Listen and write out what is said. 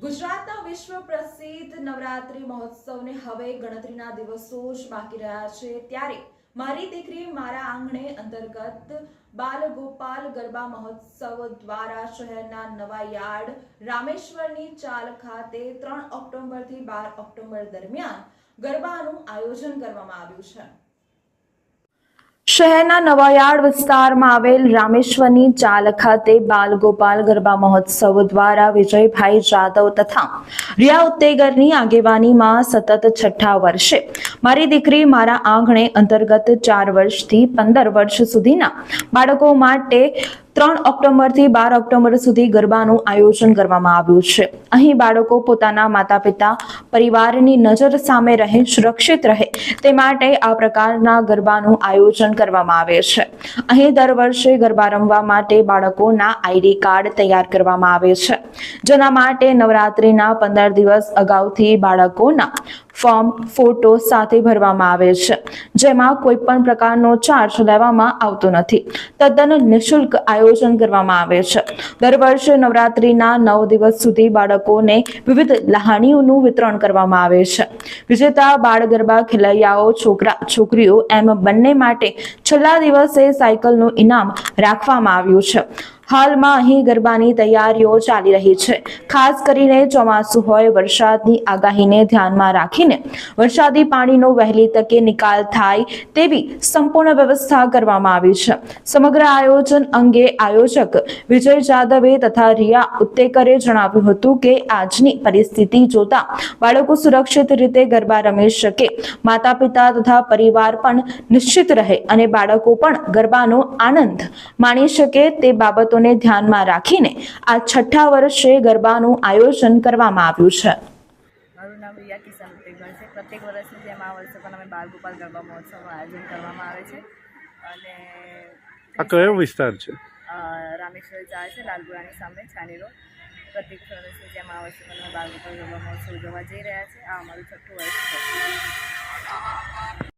ગુજરાતના વિશ્વ પ્રસિદ્ધ નવરાત્રી મહોત્સવને હવે ગણતરીના દિવસો જ બાકી રહ્યા છે. ત્યારે મારી દીકરી મારા આંગણે અંતર્ગત બાલ ગોપાલ ગરબા મહોત્સવ દ્વારા શહેરના નવા યાર્ડ રામેશ્વરની ચાલ ખાતે ત્રણ ઓક્ટોબરથી બાર ઓક્ટોબર દરમિયાન ગરબાનું આયોજન કરવામાં આવ્યું છે. શહેરના નવાયાર્ડ વિસ્તારમાં આવેલ રામેશ્વરની ચાલ ખાતે બાલગોપાલ ગરબા મહોત્સવ દ્વારા વિજયભાઈ જાદવ તથા રિયા ઉત્તેગરની આગેવાનીમાં સતત છઠ્ઠા વર્ષે, મારી દીકરી, મારા આંગણે અંતર્ગત ચાર વર્ષથી પંદર વર્ષ સુધીના બાળકો માટે ત્રણ ઓક્ટોબરથી બાર ઓક્ટોબર સુધી ગરબાનું આયોજન કરવામાં આવ્યું છે. અહીં બાળકો પોતાના માતા પિતા પરિવારની નજર સામે રહે, સુરક્ષિત રહે, તે માટે આ પ્રકારના ગરબાનું આયોજન કરવામાં આવે છે. અહીં દર વર્ષે ગરબા રમવા માટે બાળકોના આઈડી કાર્ડ તૈયાર કરવામાં આવે છે. જેના માટે નવરાત્રિના પંદર દિવસ અગાઉથી બાળકોના ફોર્મ, ફોટો સાથે ભરવામાં આવે છે. જેમાં કોઈ પણ પ્રકારનો ચાર્જ લેવામાં આવતો નથી. તદ્દન નિઃશુલ્ક આયોજન કરવામાં આવે છે. દર વર્ષે નવરાત્રીના નવ દિવસ સુધી બાળકોને વિવિધ લહાણીઓનું વિતરણ કરવામાં આવે છે. વિજેતા બાળ ગરબા ખેલૈયાઓ, છોકરા, છોકરીઓ એમ બંને માટે છેલ્લા દિવસે સાયકલનું ઇનામ રાખવામાં આવ્યું છે. હાલમાં અહીં ગરબાની તૈયારીઓ ચાલી રહી છે. ખાસ કરીને ચોમાસું હોય, વરસાદની આગાહીને ધ્યાનમાં રાખીને વરસાદી પાણીનો વહેલી તકે નિકાલ થાય તેવી સંપૂર્ણ વ્યવસ્થા કરવામાં આવી છે. સમગ્ર આયોજન અંગે આયોજક વિજય જાદવે તથા રિયા ઉત્તેકરે જણાવ્યું હતું કે આજની પરિસ્થિતિ જોતા બાળકો સુરક્ષિત રીતે ગરબા રમી શકે માતા પિતા તથા પરિવાર પણ નિશ્ચિત રહે અને બાળકો પણ ગરબાનો આનંદ માણી શકે તે બાબતોને ધ્યાનમાં રાખીને આ છઠ્ઠા વર્ષે ગરબાનું આયોજન કરવામાં આવ્યું છે. મારું નામ રિયા કિશન ઉત્તેગણ છે. પ્રત્યેક વર્ષની જેમ આ વર્ષે પણ અમે બાળગોપાલ ગરબા મહોત્સવનું આયોજન કરવામાં આવે છે. અને આ કયો વિસ્તાર છે? રામેશ્વર ચાર છે લાલપુરાની સામે છાની રોડ. પ્રત્યેક વર્ષની જેમ આ વર્ષે પણ અમે બાળગોપાલ ગરબા મહોત્સવ ઉજવવા જઈ રહ્યા છે. આ અમારું છઠ્ઠું વર્ષ છે.